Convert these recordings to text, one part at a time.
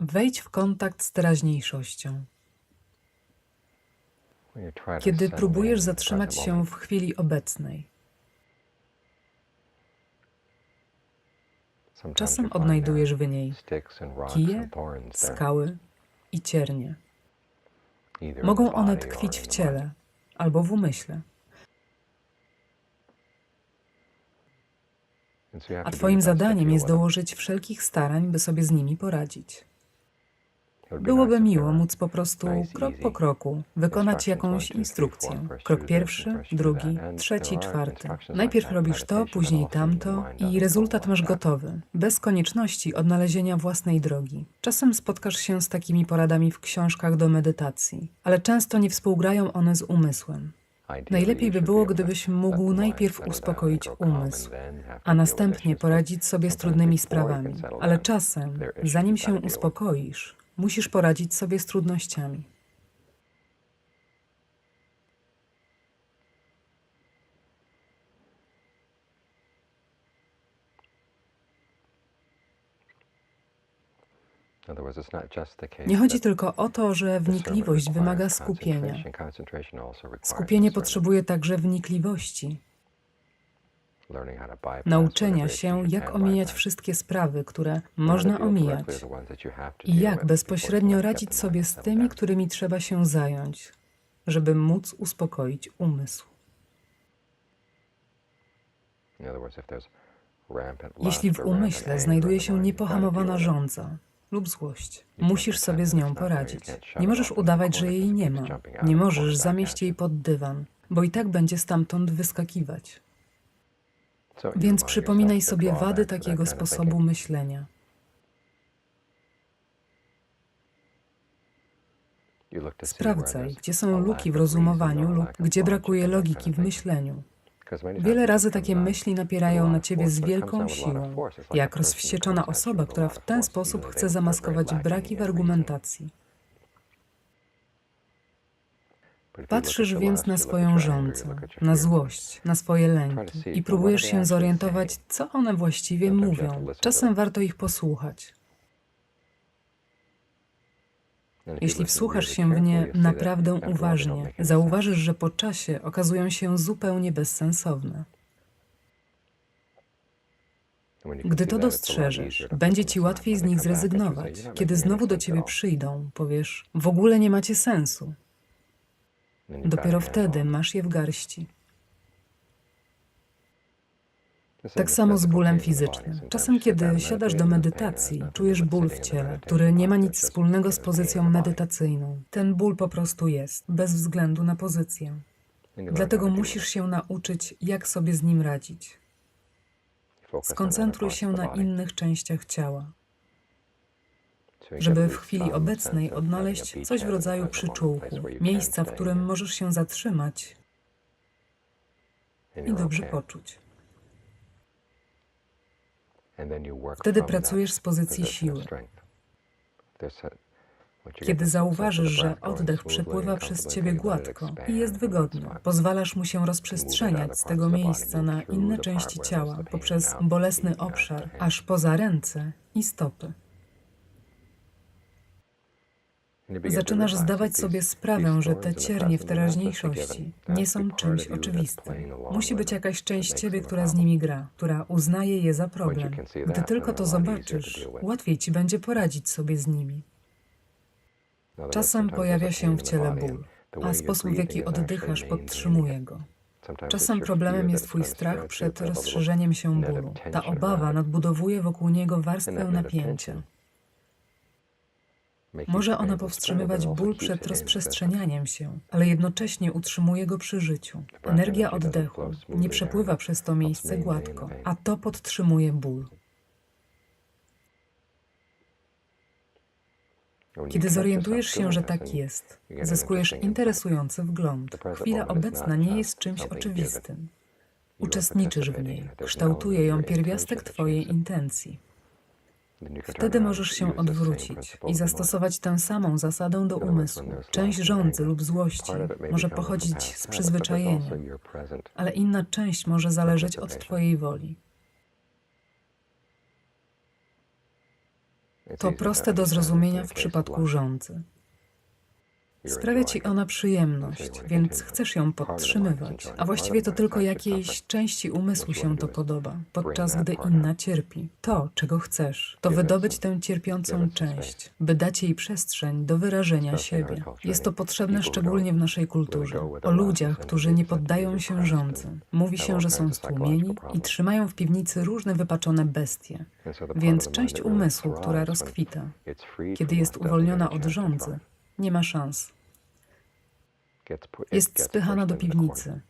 Wejdź w kontakt z teraźniejszością. Kiedy próbujesz zatrzymać się w chwili obecnej, czasem odnajdujesz w niej kije, skały i ciernie. Mogą one tkwić w ciele albo w umyśle, a Twoim zadaniem jest dołożyć wszelkich starań, by sobie z nimi poradzić. Byłoby miło móc po prostu krok po kroku wykonać jakąś instrukcję. Krok pierwszy, drugi, trzeci, czwarty. Najpierw robisz to, później tamto i rezultat masz gotowy, bez konieczności odnalezienia własnej drogi. Czasem spotkasz się z takimi poradami w książkach do medytacji, ale często nie współgrają one z umysłem. Najlepiej by było, gdybyś mógł najpierw uspokoić umysł, a następnie poradzić sobie z trudnymi sprawami. Ale czasem, zanim się uspokoisz, musisz poradzić sobie z trudnościami. Nie chodzi tylko o to, że wnikliwość wymaga skupienia. Skupienie potrzebuje także wnikliwości, nauczenia się, jak omijać wszystkie sprawy, które można omijać i jak bezpośrednio radzić sobie z tymi, którymi trzeba się zająć, żeby móc uspokoić umysł. Jeśli w umyśle znajduje się niepohamowana żądza lub złość, musisz sobie z nią poradzić. Nie możesz udawać, że jej nie ma. Nie możesz zamieść jej pod dywan, bo i tak będzie stamtąd wyskakiwać. Więc przypominaj sobie wady takiego sposobu myślenia. Sprawdzaj, gdzie są luki w rozumowaniu lub gdzie brakuje logiki w myśleniu. Wiele razy takie myśli napierają na ciebie z wielką siłą, jak rozwścieczona osoba, która w ten sposób chce zamaskować braki w argumentacji. Patrzysz więc na swoją żądzę, na złość, na swoje lęki i próbujesz się zorientować, co one właściwie mówią. Czasem warto ich posłuchać. Jeśli wsłuchasz się w nie naprawdę uważnie, zauważysz, że po czasie okazują się zupełnie bezsensowne. Gdy to dostrzeżesz, będzie ci łatwiej z nich zrezygnować. Kiedy znowu do ciebie przyjdą, powiesz: W ogóle nie macie sensu. Dopiero wtedy masz je w garści. Tak samo z bólem fizycznym. Czasem, kiedy siadasz do medytacji, czujesz ból w ciele, który nie ma nic wspólnego z pozycją medytacyjną. Ten ból po prostu jest, bez względu na pozycję. Dlatego musisz się nauczyć, jak sobie z nim radzić. Skoncentruj się na innych częściach ciała, żeby w chwili obecnej odnaleźć coś w rodzaju przyczółku, miejsca, w którym możesz się zatrzymać i dobrze poczuć. Wtedy pracujesz z pozycji siły. Kiedy zauważysz, że oddech przepływa przez ciebie gładko i jest wygodny, pozwalasz mu się rozprzestrzeniać z tego miejsca na inne części ciała poprzez bolesny obszar, aż poza ręce i stopy. Zaczynasz zdawać sobie sprawę, że te ciernie w teraźniejszości nie są czymś oczywistym. Musi być jakaś część ciebie, która z nimi gra, która uznaje je za problem. Gdy tylko to zobaczysz, łatwiej ci będzie poradzić sobie z nimi. Czasem pojawia się w ciele ból, a sposób, w jaki oddychasz, podtrzymuje go. Czasem problemem jest Twój strach przed rozszerzeniem się bólu. Ta obawa nadbudowuje wokół niego warstwę napięcia. Może ona powstrzymywać ból przed rozprzestrzenianiem się, ale jednocześnie utrzymuje go przy życiu. Energia oddechu nie przepływa przez to miejsce gładko, a to podtrzymuje ból. Kiedy zorientujesz się, że tak jest, zyskujesz interesujący wgląd. Chwila obecna nie jest czymś oczywistym. Uczestniczysz w niej, kształtuje ją pierwiastek Twojej intencji. Wtedy możesz się odwrócić i zastosować tę samą zasadę do umysłu. Część żądzy lub złości może pochodzić z przyzwyczajenia, ale inna część może zależeć od Twojej woli. To proste do zrozumienia w przypadku rządzy. Sprawia ci ona przyjemność, więc chcesz ją podtrzymywać, a właściwie to tylko jakiejś części umysłu się to podoba, podczas gdy inna cierpi. To, czego chcesz, to wydobyć tę cierpiącą część, by dać jej przestrzeń do wyrażenia siebie. Jest to potrzebne szczególnie w naszej kulturze. O ludziach, którzy nie poddają się rządzy. Mówi się, że są stłumieni i trzymają w piwnicy różne wypaczone bestie. Więc część umysłu, która rozkwita, kiedy jest uwolniona od rządzy, nie ma szans. Jest spychana do piwnicy.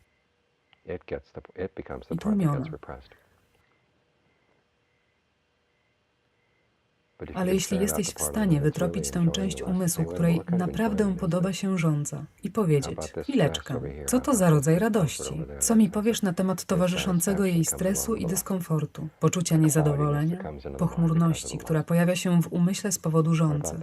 i tłumiona. Ale jeśli jesteś w stanie wytropić tę część umysłu, której naprawdę podoba się rządza i powiedzieć, chwileczkę, co to za rodzaj radości? Co mi powiesz na temat towarzyszącego jej stresu i dyskomfortu, poczucia niezadowolenia, pochmurności, która pojawia się w umyśle z powodu rządzy?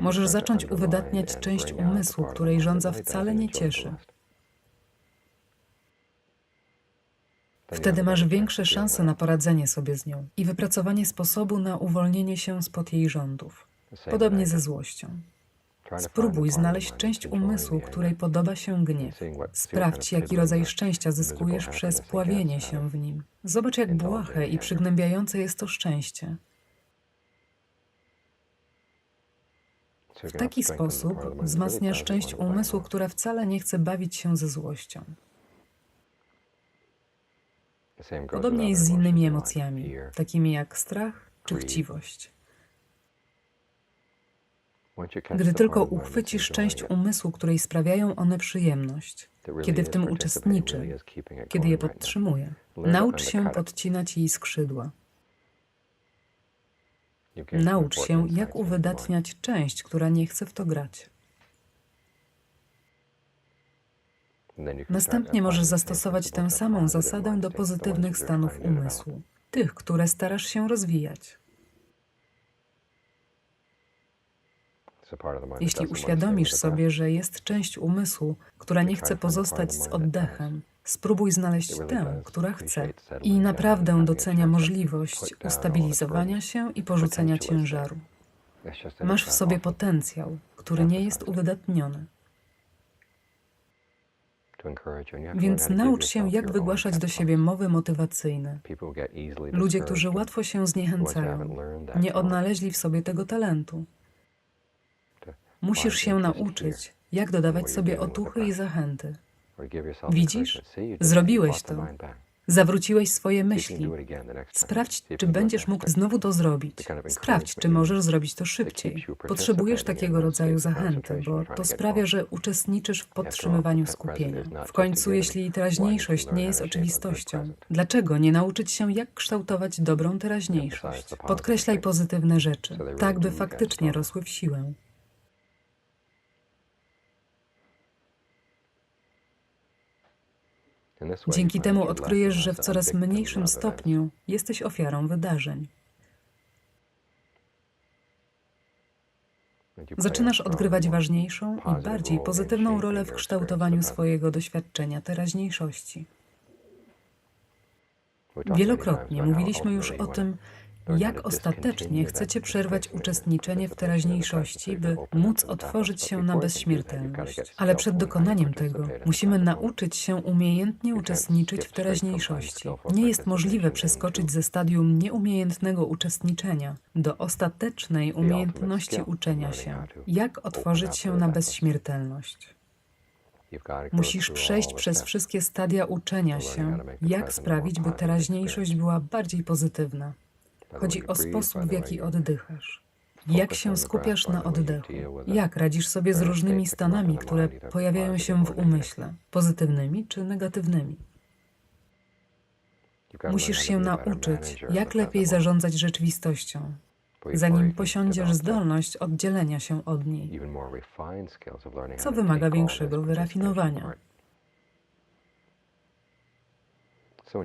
Możesz zacząć uwydatniać część umysłu, której rządza wcale nie cieszy. Wtedy masz większe szanse na poradzenie sobie z nią i wypracowanie sposobu na uwolnienie się spod jej rządów. Podobnie ze złością. Spróbuj znaleźć część umysłu, której podoba się gniew. Sprawdź, jaki rodzaj szczęścia zyskujesz przez pławienie się w nim. Zobacz, jak błahe i przygnębiające jest to szczęście. W taki sposób wzmacniasz część umysłu, która wcale nie chce bawić się ze złością. Podobnie jest z innymi emocjami, takimi jak strach czy chciwość. Gdy tylko uchwycisz część umysłu, której sprawiają one przyjemność, kiedy w tym uczestniczy, kiedy je podtrzymuje, naucz się podcinać jej skrzydła. Naucz się, jak uwydatniać część, która nie chce w to grać. Następnie możesz zastosować tę samą zasadę do pozytywnych stanów umysłu, tych, które starasz się rozwijać. Jeśli uświadomisz sobie, że jest część umysłu, która nie chce pozostać z oddechem, spróbuj znaleźć tę, która chce i naprawdę docenia możliwość ustabilizowania się i porzucenia ciężaru. Masz w sobie potencjał, który nie jest uwydatniony. Więc naucz się, jak wygłaszać do siebie mowy motywacyjne. Ludzie, którzy łatwo się zniechęcają, nie odnaleźli w sobie tego talentu. Musisz się nauczyć, jak dodawać sobie otuchy i zachęty. Widzisz? Zrobiłeś to. Zawróciłeś swoje myśli. Sprawdź, czy będziesz mógł znowu to zrobić. Sprawdź, czy możesz zrobić to szybciej. Potrzebujesz takiego rodzaju zachęty, bo to sprawia, że uczestniczysz w podtrzymywaniu skupienia. W końcu, jeśli teraźniejszość nie jest oczywistością, dlaczego nie nauczyć się, jak kształtować dobrą teraźniejszość? Podkreślaj pozytywne rzeczy, tak by faktycznie rosły w siłę. Dzięki temu odkryjesz, że w coraz mniejszym stopniu jesteś ofiarą wydarzeń. Zaczynasz odgrywać ważniejszą i bardziej pozytywną rolę w kształtowaniu swojego doświadczenia teraźniejszości. Wielokrotnie mówiliśmy już o tym, jak ostatecznie chcecie przerwać uczestniczenie w teraźniejszości, by móc otworzyć się na bezśmiertelność. Ale przed dokonaniem tego musimy nauczyć się umiejętnie uczestniczyć w teraźniejszości. Nie jest możliwe przeskoczyć ze stadium nieumiejętnego uczestniczenia do ostatecznej umiejętności uczenia się. Jak otworzyć się na bezśmiertelność? Musisz przejść przez wszystkie stadia uczenia się, jak sprawić, by teraźniejszość była bardziej pozytywna. Chodzi o sposób, w jaki oddychasz. Jak się skupiasz na oddechu? Jak radzisz sobie z różnymi stanami, które pojawiają się w umyśle, pozytywnymi czy negatywnymi? Musisz się nauczyć, jak lepiej zarządzać rzeczywistością, zanim posiądziesz zdolność oddzielenia się od niej, co wymaga większego wyrafinowania.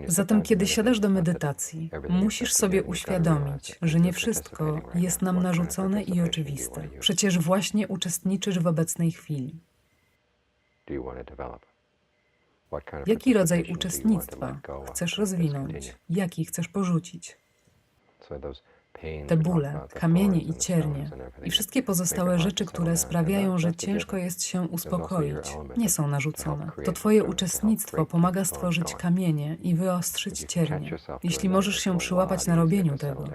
Zatem, kiedy siadasz do medytacji, musisz sobie uświadomić, że nie wszystko jest nam narzucone i oczywiste. Przecież właśnie uczestniczysz w obecnej chwili. Jaki rodzaj uczestnictwa chcesz rozwinąć? Jaki chcesz porzucić? Te bóle, kamienie i ciernie i wszystkie pozostałe rzeczy, które sprawiają, że ciężko jest się uspokoić, nie są narzucone. To Twoje uczestnictwo pomaga stworzyć kamienie i wyostrzyć ciernie. Jeśli możesz się przyłapać na robieniu tego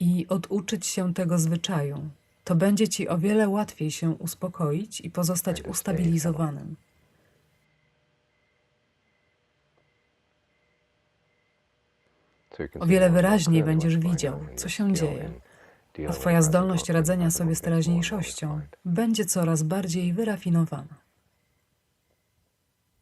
i oduczyć się tego zwyczaju, to będzie Ci o wiele łatwiej się uspokoić i pozostać ustabilizowanym. O wiele wyraźniej będziesz widział, co się dzieje, a Twoja zdolność radzenia sobie z teraźniejszością będzie coraz bardziej wyrafinowana.